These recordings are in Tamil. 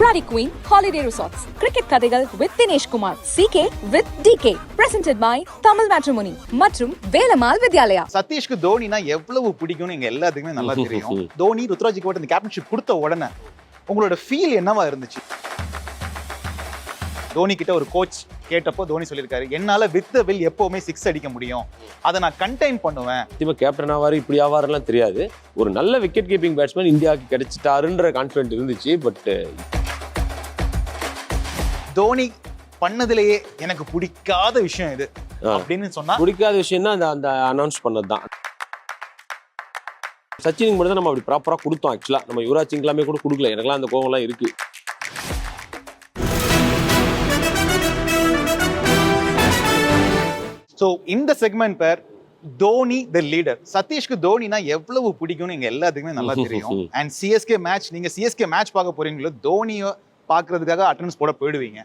Prairie Queen Holiday Resorts. Cricket கதைகள் with Dinesh Kumar CK with DK. Presented by Tamil Matrimony மற்றும் வேலம்மாள் வித்யாலயா. சதீஷ்க்கு தோனினா எவ்வளவு பிடிக்கும்னு எங்க எல்லாத்துக்குமே நல்லா தெரியும் தோனி ருத்ராஜுக்கு போட்டு இந்த கேப்டன்ஷிப் கொடுத்த உடனே உங்களோட ஃபீல் என்னவா இருந்துச்சு தோனி கிட்ட ஒரு கோச் கேட்டப்போ தோனி சொல்லியிருக்காரு என்னால வித் வில் எப்பவுமே சிக்ஸ் அடிக்க முடியும் அதை நான் கண்டெயின் பண்ணுவேன் சத்தியமா கேப்டன் ஆவார் இப்படி ஆவாரெல்லாம் தெரியாது ஒரு நல்ல விக்கெட் கீப்பிங் பேட்ஸ்மேன் இந்தியாவுக்கு கிடைச்சிட்டாருன்ற கான்ஃபிடென்ட் இருந்துச்சு பட் தோனி பண்ணதுலயே எனக்கு பிடிக்காத விஷயம் இது. அப்படின்னு சொன்னா பிடிக்காத விஷயம் தான் அந்த அந்த அனௌன்ஸ் பண்ணது தான் சச்சினுக்கு மட்டும் தான் நம்ம அப்படி ப்ராப்பராக கொடுத்தோம் ஆக்சுவலாக நம்ம யுவராஜ் சிங்லாமே கூட கொடுக்கல. எனக்குலாம் அந்த கோவம்லாம் இருக்கு. ஸோ இந்த செக்மெண்ட் பேர் தோனி த லீடர் சதீஷ்க்கு தோனினா எவ்வளவு பிடிக்கும்னு எங்க எல்லாத்துக்குமே நல்லா தெரியும். அண்ட் சிஎஸ்கே மேட்ச் நீங்க சிஎஸ்கே மேட்ச் பார்க்க போறீங்களோ தோனியை பார்க்குறதுக்காக அட்டண்டன்ஸ் போட போயிடுவீங்க.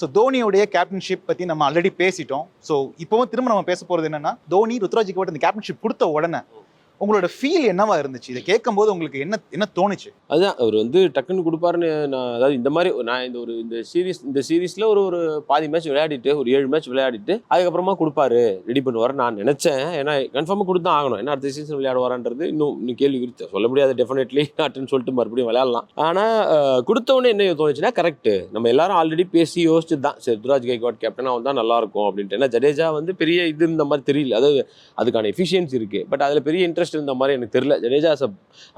ஸோ தோனியோடைய கேப்டன்ஷிப் பத்தி நம்ம ஆல்ரெடி பேசிட்டோம். ஸோ இப்போவும் திரும்ப நம்ம பேச போறது என்னன்னா தோனி ருத்ராஜுக்கு போட்டு இந்த கேப்டன்ஷிப் கொடுத்த உடனே உங்களோட ஃபீல் என்னவா இருந்துச்சு? இதை கேட்கும்போது உங்களுக்கு என்ன என்ன தோணுச்சு? அதுதான் அவர் வந்து டக்குன்னு கொடுப்பாருன்னு நான் அதாவது இந்த மாதிரி நான் இந்த ஒரு இந்த சீரீஸ் இந்த சீரீஸ்ல ஒரு ஒரு பாதி மேட்ச் விளையாடிட்டு ஒரு ஏழு மேட்ச் விளையாடிட்டு அதுக்கப்புறமா கொடுப்பாரு. ரெடி பண்ணுவார் நான் நினைச்சேன். ஏன்னா கன்ஃபார்மாக கொடுத்தா ஆகணும். ஏன்னா அடுத்த சீசன் விளையாடுவாரான்றது இன்னும் இன்னும் கேள்வி குறித்து சொல்ல முடியாது டெஃபினெட்லி நாட்டுன்னு சொல்லிட்டு மறுபடியும் விளையாடலாம். ஆனால் கொடுத்தவொடனே என்ன தோணுச்சுன்னா கரெக்ட் நம்ம எல்லாரும் ஆல்ரெடி பேசி யோசிச்சு தான் சரி துராஜ் கைக்வாட் கேப்டன் அவன் தான் நல்லா இருக்கும் அப்படின்ட்டு. ஏன்னா ஜடேஜா வந்து பெரிய இது இந்த மாதிரி தெரியல. அதாவது அதுக்கான எஃபிஷியன்சி இருக்கு. பட் அதில் பெரிய இன்ட்ரெஸ்ட் இருந்த மாதிரி எனக்கு தெரியல. ஜடேஜா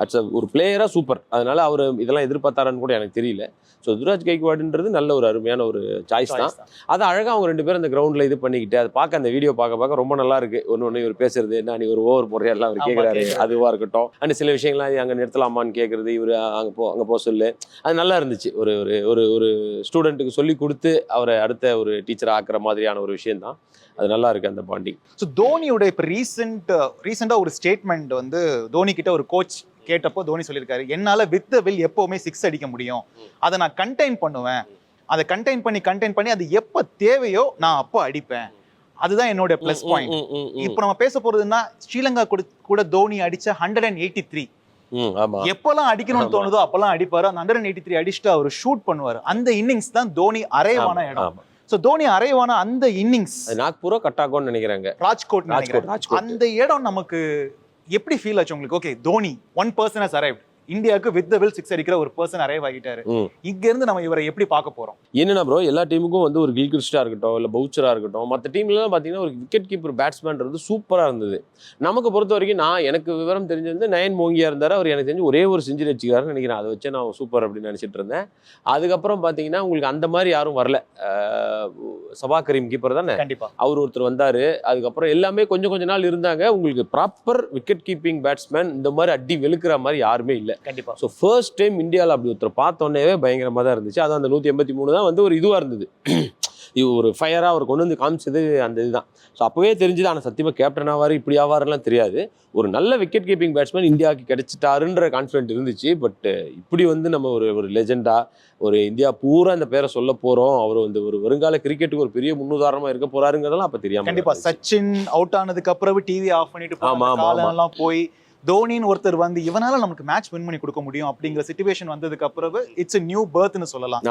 அட்ஸ் ஒரு பிளேயராக சூப்பர் அதனால அவர் இதெல்லாம் எதிர்பார்த்தாரான்னு கூட எனக்கு தெரியல. ஸோ துராஜ் கைக்வாடுன்றது நல்ல ஒரு அருமையான ஒரு சாய்ஸ் தான். அது அழகாக அவங்க ரெண்டு பேரும் அந்த கிரவுண்டில் இது பண்ணிக்கிட்டு அதை பார்க்க அந்த வீடியோ பார்க்க பார்க்க ரொம்ப நல்லா இருக்கு. ஒன்று ஒன்று இவர் பேசுறது என்ன நீ ஒரு ஓவர் போடுறியா? எல்லாம் அவர் கேட்குறாரு. அதுவாக இருக்கட்டும். அண்ட் சில விஷயங்கள்லாம் அங்கே நிறுத்தலாமான்னு கேட்குறது இவர் அங்கே போ அங்கே போக சொல்லு. அது நல்லா இருந்துச்சு. ஒரு ஒரு ஒரு ஒரு ஸ்டூடெண்ட்டுக்கு சொல்லி கொடுத்து அவரை அடுத்த ஒரு டீச்சர் ஆக்குற மாதிரியான ஒரு விஷயம் தான் அது நல்லா இருக்கு அந்த பாண்டிங் ஸோ தோனியோட இப்போ ரீசெண்ட் ரீசெண்டாக ஒரு ஸ்டேட்மெண்ட் வந்து தோனி கிட்ட ஒரு கோச் கேட்டப்போ தோனி சொல்லியிருக்காரு என்னால வித் த வில் எப்பவுமே சிக்ஸ் அடிக்க முடியும். அதை நான் கண்டெயின் பண்ணுவேன். அதை கண்டெயின் பண்ணி கண்டெயின் பண்ணி அது எப்போ தேவையோ நான் அப்போ அடிப்பேன். அதுதான் என்னோட ப்ளஸ் பாயிண்ட் இப்போ நம்ம பேச போறதுன்னா ஸ்ரீலங்கா கூட தோனி அடிச்ச ஹண்ட்ரட் அண்ட் எயிட்டி த்ரீ எப்பெல்லாம் அடிக்கணும்னு. தோணுதோ அப்பெல்லாம் அடிப்பாரு. அந்த ஹண்ட்ரட் எயிட்டி த்ரீ அடிச்சுட்டு அவர் ஷூட் பண்ணுவார். அந்த இன்னிங்ஸ் தான் தோனி அரைவான இடம். ஸோ தோனி அரைவான அந்த இன்னிங்ஸ் நாக்பூரோ கட்டாகோன்னு நினைக்கிறாங்க. ராஜ்கோட். அந்த இடம் நமக்கு எப்படி ஃபீல் ஆச்சு உங்களுக்கு? Okay Dhoni one person has arrive இந்தியாவுக்கு வித் த வில் சிக்ஸ் அடிக்கிற ஒரு பர்சன் அரைவ் ஆகிட்டாரு. இங்க இருந்து நம்ம இவரை எப்படி பார்க்க போறோம்? என்னன்னா ப்ரோ எல்லா டீமுக்கும் வந்து ஒரு கில்கிறிஸ்டா இருக்கட்டும் இல்லை பவுச்சரா இருக்கட்டும் மற்ற டீம்லாம் பார்த்தீங்கன்னா ஒரு விக்கெட் கீப்பர் பேட்ஸ்மேன்றது சூப்பராக இருந்தது. நமக்கு பொறுத்த வரைக்கும் நான் எனக்கு விவரம் தெரிஞ்சது நயன் மோங்கியா இருந்தார் அவர் எனக்கு தெரிஞ்சு ஒரே ஒரு செஞ்சுரி வச்சுக்கிறாருன்னு நினைக்கிறேன். அதை வச்சு நான் சூப்பர் அப்படின்னு நினச்சிட்டு இருந்தேன். அதுக்கப்புறம் பார்த்தீங்கன்னா உங்களுக்கு அந்த மாதிரி யாரும் வரல. சபா கரீம் கீப்பர் தானே? கண்டிப்பா. அவர் ஒருத்தர் வந்தார். அதுக்கப்புறம் எல்லாமே கொஞ்சம் கொஞ்ச நாள் இருந்தாங்க. உங்களுக்கு ப்ராப்பர் விக்கெட் கீப்பிங் பேட்ஸ்மேன் இந்த மாதிரி அடி வெளுக்கிற மாதிரி யாருமே இல்லை. கண்டிப்பா. ஸோ ஃபர்ஸ்ட் டைம் இந்தியாவில் அப்படி ஒருத்தர் பார்த்தோன்னே பயங்கரமாக தான் இருந்துச்சு. அது அந்த நூற்றி எண்பத்தி மூணு தான் வந்து ஒரு இதுவாக இருந்தது. இது ஒரு ஃபயராக அவர் கொண்டு வந்து காமிச்சது அந்த இதுதான். ஸோ அப்போவே தெரிஞ்சுது ஆனால் சத்தியமாக கேப்டன் ஆவார் இப்படி ஆவாரெல்லாம் தெரியாது. ஒரு நல்ல விக்கெட் கீப்பிங் பேட்ஸ்மேன் இந்தியாவுக்கு கிடைச்சிட்டாருன்ற கான்ஃபிடென்ட் இருந்துச்சு. பட் இப்படி வந்து நம்ம ஒரு ஒரு லெஜெண்டா ஒரு இந்தியா பூரா இந்த பேரை சொல்ல போகிறோம் அவர் வந்து ஒரு வருங்கால கிரிக்கெட்டுக்கு ஒரு பெரிய முன்னுதாரணமாக இருக்க போறாருங்கிறதெல்லாம் அப்போ தெரியாம கண்டிப்பா. இருந்துச்சு. சச்சின் அவுட் ஆனதுக்கு அப்புறம் டிவி ஆஃப் பண்ணிட்டு போன ஆமா, அந்த ஆமா, காலம் எல்லாம் போய் தோனின்னு ஒருத்தர் வந்து இவனால நமக்கு மேட்ச் வின் பண்ணி கொடுக்க முடியும் அப்படிங்கிற சுச்சுவேஷன் வந்ததுக்கு அப்புறம் இட்ஸ் நியூ பர்த்னு சொல்லலாம்.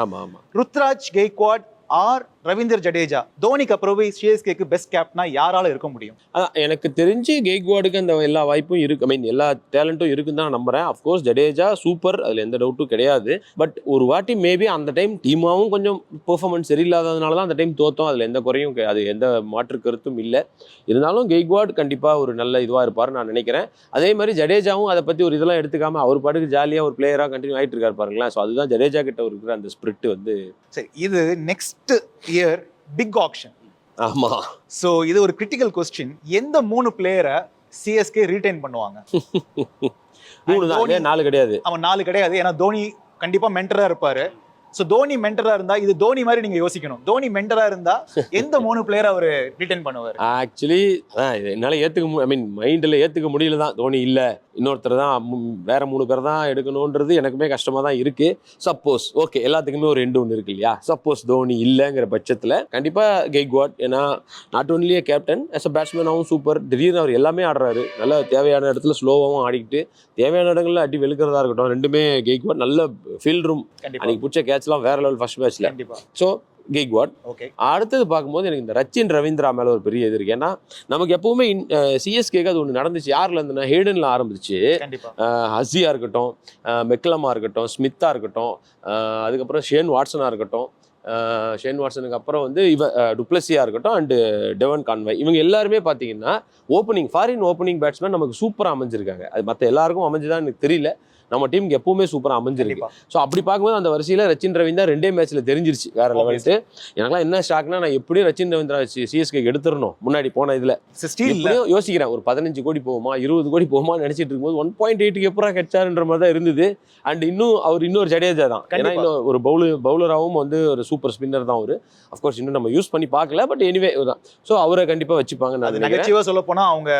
ருத்ராஜ் கெய்க்வாட் ஆர் ரவீந்தர் ஜடேஜா தோனிக்கு அப்புறம் சிஎஸ்கேக்கு பெஸ்ட் கேப்டனா யாரால இருக்க முடியும்? எனக்கு தெரிஞ்சு கெய்க்வாடுக்கு அந்த எல்லா வாய்ப்பும் இருக்கு. ஐ மீன் எல்லா டேலண்ட்டும் இருக்குன்னு தான் நம்புறேன். அஃப்கோர்ஸ் ஜடேஜா சூப்பர் அதில் எந்த டவுட்டும் கிடையாது. பட் ஒரு வாட்டி மேபி அந்த டைம் டீமாவும் கொஞ்சம் பெர்ஃபார்மன்ஸ் சரியில்லாததுனால தான் அந்த டைம் தோத்தோம். அதில் எந்த குறையும் அது எந்த மாற்று கருத்தும் இல்லை. இருந்தாலும் கெய்க்வாட் கண்டிப்பாக ஒரு நல்ல இதுவாக இருப்பார் நான் நினைக்கிறேன். அதே மாதிரி ஜடேஜாவும் அதை பற்றி ஒரு இதெல்லாம் எடுத்துக்காம அவர் பாட்டுக்கு ஜாலியாக ஒரு பிளேயராக கண்டினியூ ஆகிட்டு இருக்காரு பாருங்களேன். ஸோ அதுதான் ஜடேஜா கிட்ட இருக்கிற அந்த ஸ்பிரிட் வந்து சரி இது நெக்ஸ்ட் இயர் பிக் ஆக்ஷன் ஆமாம் சோ இது ஒரு கிரிட்டிக்கல் கொஸ்டின் எந்த மூணு பிளேயரை சிஎஸ்கே ரீடைன் பண்ணுவாங்க? மூணு நாலு கிடையாது. அவன் நாலு கிடையாது. ஏன்னா தோனி கண்டிப்பா மென்டரா இருப்பாரு. சோ தோனி மென்டரா இருந்தா இது தோனி மாதிரி நீங்க யோசிக்கணும். தோனி மென்டரா இருந்தா எந்த மூணு பிளேயர் அவர் ரிட்டைன் பண்ணுவாரு? ஆக்சுவலி அதான் இது என்னால் ஏற்றுக்க ஐ மீன் மைண்டில் ஏற்றுக்க முடியல தான். தோனி இல்லை. இன்னொருத்தர் தான் வேற மூணு பேர் தான் எடுக்கணுன்றது எனக்குமே கஷ்டமாக தான் இருக்கு. சப்போஸ் ஓகே எல்லாத்துக்குமே ஒரு ரெண்டு ஒன்று இருக்கு இல்லையா? சப்போஸ் தோனி இல்லைங்கிற பட்சத்தில் கண்டிப்பாக கெய்க்வாட் ஏன்னா நாட் ஒன்லியே கேப்டன் as a பேட்ஸ்மேனாகவும் சூப்பர் திடீர்னு அவர் எல்லாமே ஆடுறாரு. நல்ல தேவையான இடத்துல ஸ்லோவாகவும் ஆடிக்கிட்டு தேவையான இடங்கள்ல அடி வெளுக்கிறதா இருக்கட்டும் ரெண்டுமே கெய்க்வாட் நல்ல ஃபீல்ட் ரூம் கண்டிப்பா. அன்னைக்கு பிடிச்ச கேட்ச்லாம் வேற லெவல் ஃபர்ஸ்ட் கண்டிப்பா. ஸோ கெய்க்வாட் ஓகே அடுத்தது பார்க்கும்போது எனக்கு இந்த ரச்சின் ரவீந்திரா மேல ஒரு பெரிய இது இருக்கு. ஏன்னா நமக்கு எப்பவுமே சிஎஸ்கேக்கு அது ஒன்று நடந்துச்சு. யார்ல இருந்துன்னா ஹேடன்ல ஆரம்பிச்சு. கண்டிப்பா. அஹ் ஹஸியா இருக்கட்டும் அஹ் மெக்லமா இருக்கட்டும் ஸ்மித்தா இருக்கட்டும் அதுக்கப்புறம் ஷேன் வாட்சனா இருக்கட்டும் ஷேன் வாட்சனுக்கு அப்புறம் வந்து இவ டுப்ளஸியா இருக்கட்டும் அண்டு டெவன் கான்வை. இவங்க எல்லாருமே பார்த்தீங்கன்னா ஓப்பனிங் ஃபாரின் ஓப்பனிங் பேட்ஸ்மேன் நமக்கு சூப்பராக அமைஞ்சிருக்காங்க. அது மற்ற எல்லாருக்கும் அமைஞ்சுதான் எனக்கு தெரியல. நம்ம டீமுக்கு எப்பவுமே சூப்பராக அமைஞ்சிருக்கு. ஸோ அப்படி பார்க்கும்போது அந்த வரிசையில் ரச்சின் ரவீந்தா ரெண்டே மேட்ச்ல தெரிஞ்சிருச்சு வேற லெவல்ட்டு எனக்குலாம் என்ன ஷாக்னா நான் எப்படியும் ரச்சின் ரவீந்திரா சிஎஸ்கே எடுத்துடணும் முன்னாடி போன இதில். யோசிக்கிறேன் ஒரு பதினஞ்சு கோடி போகுமா இருபது கோடி போகுமா நினைச்சிட்டு இருக்கும்போது ஒன் பாயிண்ட் எயிட்டுக்கு எப்படா கிடைச்சாருன்ற மாதிரி தான் இருந்தது. அண்ட் இன்னும் அவர் இன்னொரு ஜடேஜா தான். ஏன்னா. இன்னும் ஒரு பவுலர் பவுலராகவும் வந்து ஒரு சூப்பர் ஸ்பின்னர் தான் அவரு. அஃப்கோர்ஸ் இன்னும் நம்ம யூஸ் பண்ணி பார்க்கல பட் எனிவே தான் ஸோ அவரை கண்டிப்பா வச்சுப்பாங்க நான் நகைச்சுவா சொல்ல போனா அவங்க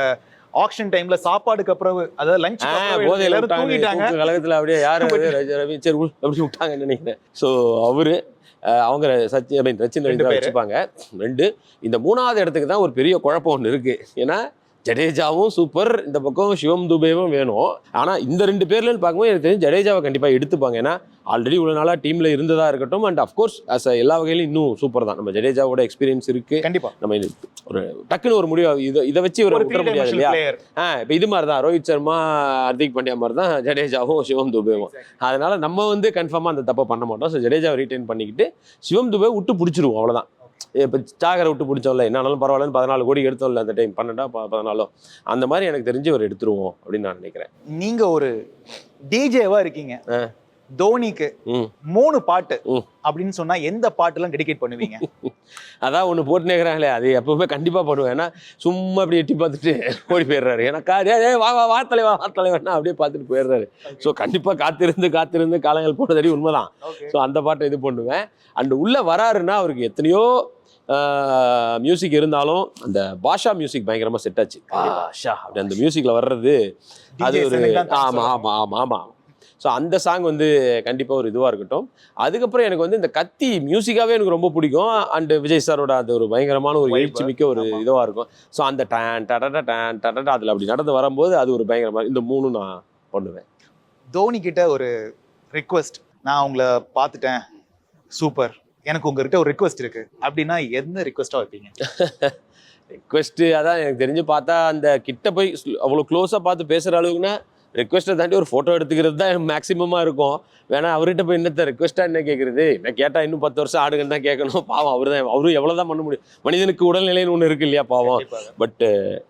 ஆக்ஷன் டைம்ல சாப்பாடுக்கு அப்புறம் அதாவது லஞ்ச் போதையில தூங்கிட்டாங்க. கழகத்துல அப்படியே யாரு But- ரவி- சரி அப்படி விட்டாங்கன்னு நினைக்கிறேன். ஸோ அவரு அவங்க சச்சி ஐ மீன் ரச்சின் ரெண்டு பேரு. வச்சுப்பாங்க. ரெண்டு இந்த மூணாவது இடத்துக்கு தான் ஒரு பெரிய குழப்பம் ஒன்று இருக்கு. ஏன்னா ஜடேஜாவும் சூப்பர் இந்த பக்கம் சிவம் துபேவும் வேணும். ஆனா இந்த ரெண்டு பேர்லன்னு பார்க்கும்போது எனக்கு தெரிஞ்சு ஜடேஜாவை கண்டிப்பா எடுத்துப்பாங்க. ஏன்னா ஆல்ரெடி இவ்வளவு நாளா டீம்ல இருந்ததா இருக்கட்டும் அண்ட் அஃப்கோர்ஸ் அஸ் எல்லா வகையிலும் இன்னும் சூப்பர் தான். நம்ம ஜடேஜாவோட எக்ஸ்பீரியன்ஸ் இருக்கு. கண்டிப்பா. நம்ம இது ஒரு டக்குன்னு ஒரு முடிவு இதை இதை வச்சு இவரை ஒரு விட்டுற முடியாது இல்லையா? ஆ இப்போ இது மாதிரி தான் ரோஹித் சர்மா ஹர்திக் பாண்டியா மாதிரி தான் ஜடேஜாவும் சிவம் துபேவும். அதனால நம்ம வந்து கன்ஃபார்மாக அந்த தப்பை பண்ண மாட்டோம். ஸோ ஜடேஜாவை ரீட்டைன் பண்ணிக்கிட்டு சிவம் துபே விட்டு பிடிச்சிருவோம் அவ்வளோதான் இப்போ சாகரை விட்டு பிடிச்சோம்ல என்னாலும் பரவாயில்லன்னு பதினாலு கோடி எடுத்தோம்ல அந்த டைம் பன்னெண்டா பதினாலோ. அந்த மாதிரி எனக்கு தெரிஞ்சு ஒரு எடுத்துருவோம் அப்படின்னு நான் நினைக்கிறேன். நீங்க ஒரு டிஜேவா இருக்கீங்க. தோனிக்கு மூணு பாட்டு. அப்படின்னு சொன்னா எந்த பாட்டுலாம் டெடிகேட் பண்ணுவீங்க? அதான் ஒன்று போட்டுனேங்கிறாங்களே அது எப்பவுமே கண்டிப்பாக பண்ணுவேன் ஏன்னா சும்மா அப்படி எட்டி பார்த்துட்டு ஓடி போயிடுறாரு. ஏன்னா டேய், வா வா வா தலைவா வா தலைவா அப்படியே பார்த்துட்டு போயிடுறாரு. ஸோ கண்டிப்பாக காத்திருந்து காத்திருந்து காலங்கள் போனதடி உண்மைதான். ஸோ அந்த பாட்டை இது பண்ணுவேன். அண்ட் உள்ள வராருன்னா அவருக்கு எத்தனையோ மியூசிக் இருந்தாலும் அந்த பாஷா மியூசிக் பயங்கரமா செட் ஆச்சு. பாஷா அப்படி அந்த மியூசிக்ல வர்றது அது ஒரு ஆமா ஆமா ஆமா ஆமா. ஸோ அந்த சாங் வந்து கண்டிப்பா ஒரு இதுவா இருக்கட்டும். அதுக்கப்புறம் எனக்கு வந்து இந்த கத்தி மியூசிக்காவே எனக்கு ரொம்ப பிடிக்கும். அண்ட் விஜய் சாரோட அது ஒரு பயங்கரமான ஒரு. எழுச்சி மிக்க ஒரு ஆமா. இதுவா இருக்கும். ஸோ அந்த டேன் டடட டேன் டடட அதுல அப்படி நடந்து வரும்போது அது ஒரு பயங்கரமா இந்த மூணு நான் பண்ணுவேன். தோனி கிட்ட ஒரு ரிக்வெஸ்ட் நான் உங்களை பார்த்துட்டேன். சூப்பர். எனக்கு உங்ககிட்ட ஒரு ரிக்வெஸ்ட் இருக்கு. அப்படின்னா எந்த ரிக்வெஸ்டா வைப்பீங்க? ரிக்வெஸ்ட் அதான் எனக்கு தெரிஞ்சு பார்த்தா அந்த கிட்ட போய் ஸ்ல- அவ்வளவு க்ளோஸா பார்த்து பேசுற அளவுக்குன்னா ரிக்வெஸ்ட்டை தாண்டி ஒரு ஃபோட்டோ எடுத்துக்கிறது தான் மேக்ஸிமமாக இருக்கும். வேணா அவர்கிட்ட போய் என்னத்த ரிக்வெஸ்ட்டாக என்ன கேட்குறது என்ன கேட்டால் இன்னும் பத்து வருஷம் ஆடுங்கன்னு தான் கேட்கணும் பாவம் அவர் தான் அவரும் எவ்வளோ தான் பண்ண முடியும். மனிதனுக்கு உடல்நிலைன்னு ஒன்று இருக்கு இல்லையா பாவம். கண்டிப்பாக. பட்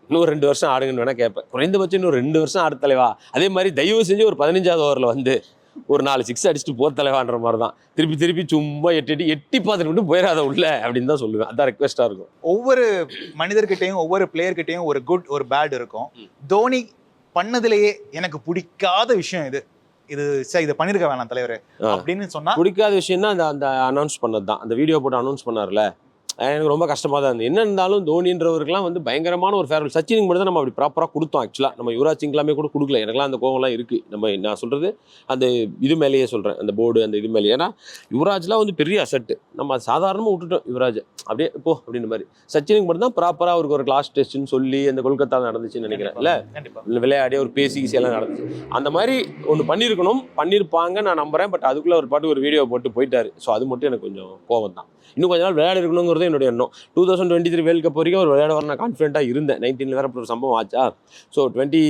இன்னும் ரெண்டு வருஷம் ஆடுங்கன்னு வேணா கேட்பேன் குறைந்தபட்சம் இன்னும் ரெண்டு வருஷம் ஆடு தலைவா. அதே மாதிரி தயவு செஞ்சு ஒரு பதினஞ்சாவது ஓவரில் வந்து ஒரு நாலு சிக்ஸ் அடிச்சுட்டு போ தலைவான்ற மாதிரி தான் திருப்பி திருப்பி சும்மா எட்டி எட்டி எட்டி பார்த்துட்டு மட்டும் போயிடாத உள்ள அப்படின்னு தான் சொல்லுவேன். அதான் ரெக்வெஸ்ட்டாக இருக்கும். ஒவ்வொரு மனிதர்கிட்டயும் ஒவ்வொரு பிளேயர்கிட்டயும் ஒரு குட் ஒரு பேட் இருக்கும். தோனி பண்ணதுலயே எனக்கு பிடிக்காத விஷயம் இது. இது சார் இதை பண்ணிருக்க வேணாம் தலைவர். அப்படின்னு சொன்னா பிடிக்காத விஷயம் தான் அந்த அந்த அனௌன்ஸ் பண்ணது தான் அந்த வீடியோ போட்டு அனௌன்ஸ் பண்ணார்ல. எனக்கு ரொம்ப கஷ்டமாக தான் இருந்தது. என்ன இருந்தாலும் தோனின்றவருக்குலாம் வந்து பயங்கரமான ஒரு ஃபேர்வெல் சச்சினுக்கு மட்டும் தான் நம்ம அப்படி ப்ராப்பராக கொடுத்தோம் ஆக்சுவலாக நம்ம யுவராஜ் சிங்லாமே கூட கொடுக்கல. எனக்குலாம் அந்த கோவம்லாம் இருக்குது நம்ம நான் சொல்கிறது அந்த இது மேலேயே சொல்கிறேன் அந்த போர்டு அந்த இது மேலேயே. ஏன்னா யுவராஜ்லாம் வந்து பெரிய அசட்டு நம்ம சாதாரணமாக விட்டுட்டோம் யுவராஜ். அப்படியே போ அப்படின்ற மாதிரி. சச்சினுக்கு மட்டும் தான் ப்ராப்பராக அவருக்கு ஒரு கிளாஸ் டெஸ்ட்னு சொல்லி அந்த கொல்கத்தா நடந்துச்சுன்னு நினைக்கிறேன். இல்லை? விளையாடி ஒரு பேசி எல்லாம் நடந்துச்சு. அந்த மாதிரி ஒன்று பண்ணியிருக்கணும். பண்ணியிருப்பாங்க நான் நம்புறேன். பட் அதுக்குள்ள ஒரு பாட்டு ஒரு வீடியோ போட்டு போயிட்டாரு. ஸோ அது மட்டும் எனக்கு கொஞ்சம் கோவம் தான் இன்னும் கொஞ்ச நாள் விளையாடி இருக்கணுங்கிறது என்னுடைய எண்ணம். Two thousand twenty three world cup வரைக்கும் ஒரு விளையாட வர நான் கான்ஃபிடென்ட்டாக இருந்தேன். நைன்டீனில் வேற ஒரு சம்பவம் ஆச்சா? ஸோ டுவெண்ட்டி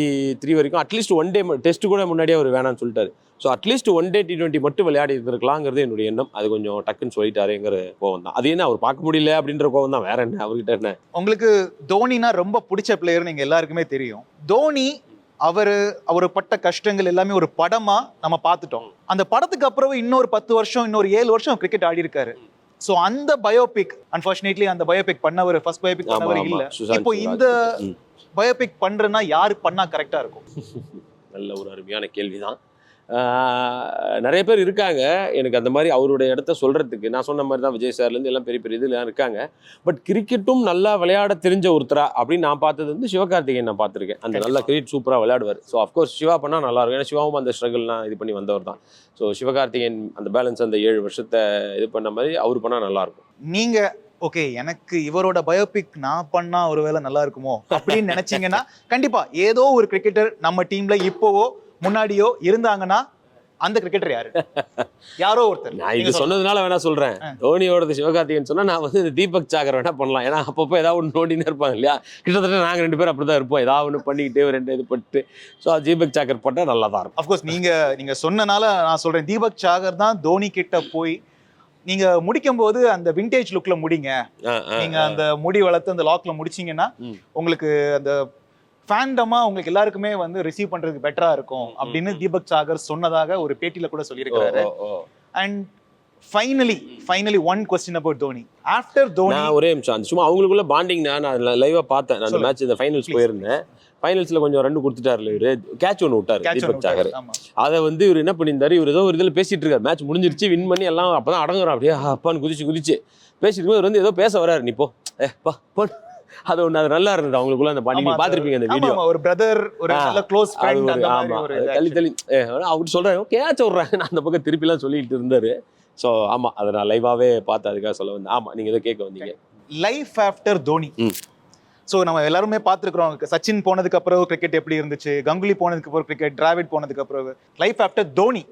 த்ரீ வரைக்கும் at least one day test கூட முன்னாடியே அவர் வேணாம்னு சொல்லிட்டாரு. So at least one day T twenty மட்டும் விளையாடி இருந்திருக்கலாங்கிறது என்னுடைய எண்ணம். அது கொஞ்சம் டக்குன்னு சொல்லிட்டாருங்கிற கோவம் தான். அது என்ன அவர் பார்க்க முடியல அப்படின்ற கோவம் தான்? வேற என்ன? அவர்கிட்ட என்ன? உங்களுக்கு தோனினா ரொம்ப பிடிச்ச பிளேயர் நீங்கள் எல்லாருக்குமே தெரியும். தோனி அவரு அவர் பட்ட கஷ்டங்கள் எல்லாமே ஒரு படமா நம்ம பார்த்துட்டோம். அந்த படத்துக்கு அப்புறம் இன்னொரு பத்து வருஷம் இன்னொரு ஏழு வருஷம் கிரிக்கெட் ஆடி இருக்காரு சோ அந்த பயோபிக் அன்பார்ச்சுனேட்லி அந்த பயோபிக் பண்ணவர் ஃபர்ஸ்ட் பயோபிக் பண்ணவர். இல்ல இப்போ இந்த. பயோபிக் பண்றேன்னா யாரு பண்ணா கரெக்டா இருக்கும் நல்ல ஒரு அருமையான கேள்வி தான் நிறைய பேர் இருக்காங்க. எனக்கு அந்த மாதிரி அவருடைய இடத்த சொல்றதுக்கு நான் சொன்ன மாதிரி தான் விஜய் சார்லேருந்து எல்லாம் பெரிய பெரிய இதெல்லாம் இருக்காங்க. பட் கிரிக்கெட்டும் நல்லா விளையாட தெரிஞ்ச ஒருத்தரா அப்படின்னு நான் பார்த்தது வந்து சிவகார்த்திகேயன் நான் பார்த்துருக்கேன். அந்த நல்ல கிரிக்கெட் சூப்பராக விளையாடுவார். ஸோ அஃப்கோர்ஸ் சிவா பண்ணால் நல்லா இருக்கும். ஏன்னா சிவாவும் அந்த ஸ்ட்ரகிள்லாம் இது பண்ணி வந்தவர் தான். ஸோ சிவகார்த்திகேயன் அந்த பேலன்ஸ் அந்த ஏழு வருஷத்தை இது பண்ண மாதிரி அவர் பண்ணால் நல்லா இருக்கும். நீங்க ஓகே எனக்கு இவரோட பயோபிக் நான் பண்ணா ஒருவேளை நல்லா இருக்குமோ அப்படின்னு நினைச்சீங்கன்னா கண்டிப்பா ஏதோ ஒரு கிரிக்கெட்டர் நம்ம டீம்ல இப்போவோ முன்னாடியோ இருந்தாங்கன்னா அந்த கிரிக்கெட்டர் யாரு? யாரோ ஒருத்தர். நான் நீங்க இது. சொன்னதுனால வேணா சொல்றேன். தோனியோடது சிவகார்த்திகேயன் சொன்னா நான் வந்து இந்த தீபக் சாகர் வேணா பண்ணலாம். ஏன்னா அப்பப்போ ஏதாவது ஒன்று நோண்டின்னு இருப்பாங்க இல்லையா? கிட்டத்தட்ட நாங்க ரெண்டு பேரும் அப்படிதான் இருப்போம். ஏதாவது ஒன்று பண்ணிக்கிட்டே ரெண்டு இது பட்டு ஸோ தீபக் சாகர் பண்ணா நல்லா தான் இருக்கும் அஃப்கோர்ஸ் நீங்க நீங்க சொன்னனால நான் சொல்றேன். தீபக் சாகர் தான் தோனி கிட்ட போய் நீங்க முடிக்கும் போது அந்த விண்டேஜ் லுக்ல முடிங்க. நீங்க. அந்த முடி வளர்த்து அந்த லாக்ல முடிச்சீங்கன்னா. உங்களுக்கு அந்த ஃபேண்டமா உங்களுக்கு எல்லாருக்குமே வந்து ரிசீவ் பண்றதுக்கு பெட்டரா இருக்கும் அப்படின்னு தீபக் சாகர் சொன்னதாக ஒரு பேட்டியில கூட சொல்லியிருக்காரு. And finally finally one question about Dhoni after Dhoni நான் ஒரே நிமிஷம் சும்மா அவங்களுக்குள்ள பாண்டிங் நான் லைவா பார்த்தேன். நான். மேட்ச் இந்த ஃபைனல்ஸ். போயிருந்தேன். ஃபைனல்ஸ்ல கொஞ்சம் ரன் கொடுத்துட்டாருல இவரு. கேட்ச் ஒன்று விட்டாரு தீபக் சாகர். அதை வந்து இவர் என்ன பண்ணியிருந்தாரு? இவர் ஏதோ ஒரு இதில் பேசிட்டு இருக்காரு. மேட்ச் முடிஞ்சிருச்சு வின் பண்ணி எல்லாம் அப்பதான் அடங்குறோம் அப்படியே அப்பான்னு குதிச்சு குதிச்சு. பேசிட்டு இவர் வந்து ஏதோ பேச வராரு நீ போ. ஏ பா போ அது ஒன்று அது நல்லா இருந்தது. அவங்களுக்குள்ள அந்த பண்ணி பார்த்திருப்பீங்க அந்த வீடியோ ஒரு பிரதர் ஒரு க்ளோஸ் ஃப்ரெண்ட் ஒரு அந்த மாதிரி ஆமா. ஒரு அது தள்ளி தள்ளி. அவர் சொல்றாரு கேட்ச் விட்றாங்க நான் அந்த பக்கம் திருப்பிலாம் சொல்லிட்டு இருந்தாரு. ஸோ ஆமா அதை நான் லைவாவே பார்த்து அதுக்காக சொல்ல வந்தேன். ஆமா நீங்க ஏதோ கேட்க வந்தீங்க. Life after Dhoni. சோ நம்ம எல்லாருமே பார்த்துருக்குறோம். சச்சின் போனதுக்கு அப்புறம் கிரிக்கெட் எப்படி இருந்துச்சு? கங்குலி போனதுக்கு அப்புறம் கிரிக்கெட் டிராவிட் போனதுக்கு அப்புறம் லைஃப் ஆஃப்டர் தோனி.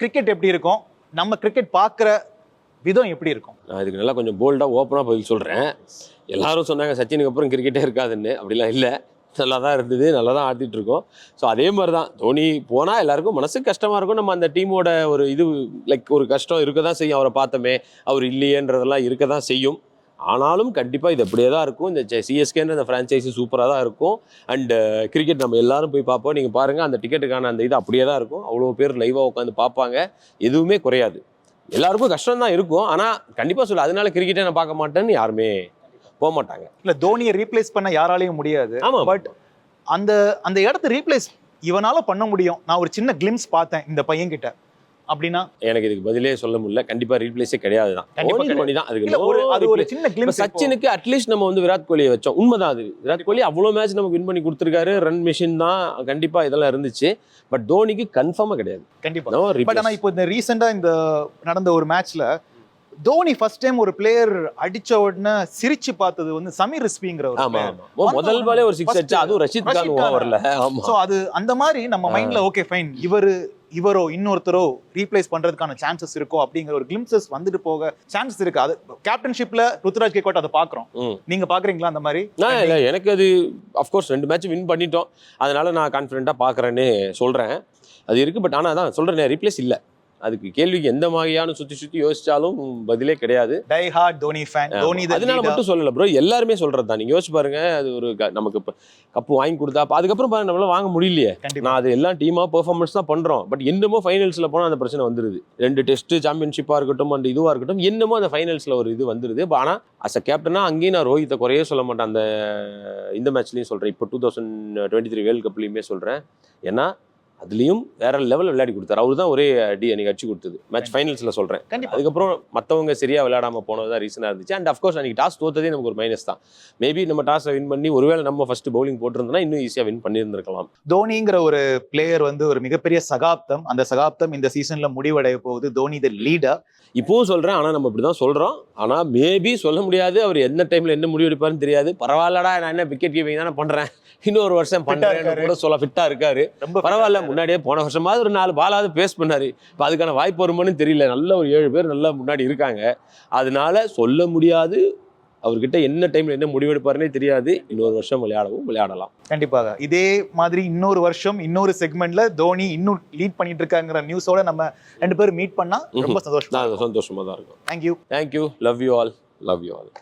கிரிக்கெட் எப்படி இருக்கும்? நம்ம கிரிக்கெட் பார்க்குற விதம் எப்படி இருக்கும்? நான் இதுக்கு நல்லா கொஞ்சம் போல்டாக ஓப்பனாக பதில் சொல்கிறேன் எல்லாரும் சொன்னாங்க சச்சினுக்கு அப்புறம் கிரிக்கெட்டே இருக்காதுன்னு. அப்படிலாம் இல்லை. நல்லா தான் இருந்தது நல்லா தான் ஆடிட்டு இருக்கோம். ஸோ அதே மாதிரி தான் தோனி போனால் எல்லாருக்கும் மனசுக்கு கஷ்டமாக இருக்கும். நம்ம அந்த டீமோட ஒரு இது லைக் ஒரு கஷ்டம் இருக்க தான் செய்யும். அவரை பார்த்தோமே அவர் இல்லையேன்றதெல்லாம் இருக்க தான் செய்யும். ஆனாலும் கண்டிப்பாக இது அப்படியே தான் இருக்கும். இந்த சிஎஸ்கேன்ற அந்த ஃப்ரான்ச்சைஸி சூப்பராக தான் இருக்கும் அண்டு கிரிக்கெட் நம்ம எல்லாரும் போய் பார்ப்போம். நீங்கள் பாருங்கள் அந்த டிக்கெட்டுக்கான அந்த இது அப்படியே தான் இருக்கும். அவ்வளோ பேர் லைவாக உட்காந்து பார்ப்பாங்க. எதுவுமே குறையாது. எல்லாருக்கும் கஷ்டம் தான் இருக்கும். ஆனால் கண்டிப்பாக சொல்ல அதனால கிரிக்கெட்டே நான் பார்க்க மாட்டேன்னு யாருமே போக மாட்டாங்க இல்ல தோனியை ரீப்ளேஸ் பண்ண யாராலையும் முடியாது. ஆமாம் பட் அந்த அந்த இடத்த ரீப்ளேஸ் இவனால பண்ண முடியும். நான் ஒரு சின்ன கிளிம்ஸ் பார்த்தேன் இந்த பையன் கிட்ட அப்படின்னா? எனக்கு இதுக்கு பதிலே சொல்ல முடியல. கண்டிப்பா ரீப்ளேஸே கிடையாது தான். அதுக்கு அது ஒரு. சின்ன கிளிம்ஸ் சச்சினுக்கு அட்லீஸ்ட் நம்ம வந்து விராட் கோலியை வச்சோம். உண்மைதான் அது. விராட் கோலி அவ்வளோ மேட்ச் நமக்கு வின் பண்ணி கொடுத்துருக்காரு. ரன் மிஷின் தான். கண்டிப்பா இதெல்லாம் இருந்துச்சு. பட் தோனிக்கு கன்ஃபார்மா கிடையாது. கண்டிப்பா. பட் இப்போ இந்த ரீசெண்டா இந்த நடந்த ஒரு மேட்ச்ல தோனி ஃபர்ஸ்ட் டைம் ஒரு பிளேயர் அடிச்ச உடனே சிரிச்சு பார்த்தது வந்து சமீர் ரிஸ்பிங்கிற ஒரு ஆமா முதல் பாலே ஒரு சிக்ஸ் அடிச்சா அதுவும் ரஷீத் கான். ஓவர்ல. சோ அது அந்த மாதிரி நம்ம மைண்ட்ல ஓகே ஃபைன் இவரு இவரோ இன்னொருத்தரோ ரீப்ளேஸ் பண்றதுக்கான சான்சஸ் இருக்கோ அப்படிங்கிற ஒரு கிளிம்சஸ் வந்துட்டு போக சான்சஸ் இருக்கு. அது கேப்டன்ஷிப்ல ருத்ராஜ் கேக்வாட் அதை பாக்குறோம். நீங்க பாக்குறீங்களா அந்த மாதிரி? இல்லை எனக்கு அது அஃப்கோர்ஸ் ரெண்டு மேட்ச் வின் பண்ணிட்டோம். அதனால நான் கான்ஃபிடென்ட்டாக பார்க்குறேன்னு சொல்கிறேன் அது இருக்குது பட் ஆனால் அதான் சொல்கிறேன் ரீப்ளேஸ் இல்லை. அதுக்கு கேள்விக்கு எந்த மாதிரியான சுற்றி சுற்றி யோசிச்சாலும் பதிலே கிடையாது. Die hard Dhoni fan Dhoni அதனால. மட்டும் சொல்லல ப்ரோ எல்லாருமே சொல்றது தான். நீங்க யோசிச்சு பாருங்க அது ஒரு நமக்கு கப்பு வாங்கி கொடுத்தா அப்ப அதுக்கப்புறம் பாருங்க நம்மளால வாங்க முடியலையே. நான் அது எல்லாம் டீமா பெர்ஃபார்மன்ஸ் தான் பண்றோம். பட் என்னமோ ஃபைனல்ஸ்ல போனா அந்த பிரச்சனை வந்துருது. ரெண்டு டெஸ்ட் சாம்பியன்ஷிப்பா இருக்கட்டும் அந்த இதுவா இருக்கட்டும் என்னமோ அந்த ஃபைனல்ஸ்ல ஒரு இது வந்துருது. ஆனா அஸ் அ கேப்டனா அங்கேயும் நான் ரோஹித்தை குறையே சொல்ல மாட்டேன். அந்த இந்த மேட்ச்லயும் சொல்றேன். இப்போ two thousand twenty three world கப்லயுமே சொல்றேன். ஏன்னா அதுலயும் வேற லெவல் விளையாடி கொடுத்தாரு. அவர் தான் ஒரே அடி அன்னைக்கு அடிச்சு கொடுத்தது. மேட்ச் ஃபைனல்ஸ்ல சொல்றேன். கண்டிப்பா. அதுக்கப்புறம் மற்றவங்க சரியா விளையாடாம போனது தான் ரீசனாக இருந்துச்சு அண்ட் அஃப்கோர்ஸ் அன்னைக்கு டாஸ் தோத்ததே நமக்கு ஒரு மைனஸ் தான். மேபி நம்ம டாஸை வின் பண்ணி ஒருவேளை நம்ம ஃபர்ஸ்ட் பவுலிங் போட்டிருந்தோம்னா இன்னும் ஈஸியாக வின் பண்ணியிருந்திருக்கலாம். தோனிங்கிற ஒரு பிளேயர் வந்து ஒரு மிகப்பெரிய சகாப்தம். அந்த சகாப்தம் இந்த சீசன்ல முடிவடைய போகுது. தோனி த லீடர் இப்பவும் சொல்றேன். ஆனா நம்ம இப்படி தான் சொல்றோம். ஆனா மேபி சொல்ல முடியாது. அவர் எந்த டைம்ல என்ன முடிவு எடுப்பாருன்னு தெரியாது. பரவாயில்லடா நான் என்ன விக்கெட் கீப்பிங் தானே பண்றேன். இன்னொரு வருஷம் இருக்காரு. கூட சொல்ல ஃபிட்டா இருக்காரு. ரொம்ப பரவாயில்ல முன்னாடியே போன வருஷமாவது ஒரு நாலு பாலாவது பேஸ் பண்ணாரு. இப்போ அதுக்கான வாய்ப்பு வருமானு தெரியல. நல்ல ஒரு ஏழு பேர் நல்லா முன்னாடி இருக்காங்க. அதனால சொல்ல முடியாது. அவர்கிட்ட என்ன டைம்ல என்ன முடிவெடுப்பாருன்னே தெரியாது. இன்னொரு வருஷம் விளையாடவும் விளையாடலாம். கண்டிப்பாக. இதே மாதிரி இன்னொரு வருஷம் இன்னொரு செக்மெண்ட்ல தோனி இன்னும் லீட் பண்ணிட்டு இருக்காங்கிற நியூஸோட நம்ம ரெண்டு பேரும் மீட் பண்ணா ரொம்ப சந்தோஷம் சந்தோஷமா தான் இருக்கும். Thank you thank you love you all love you all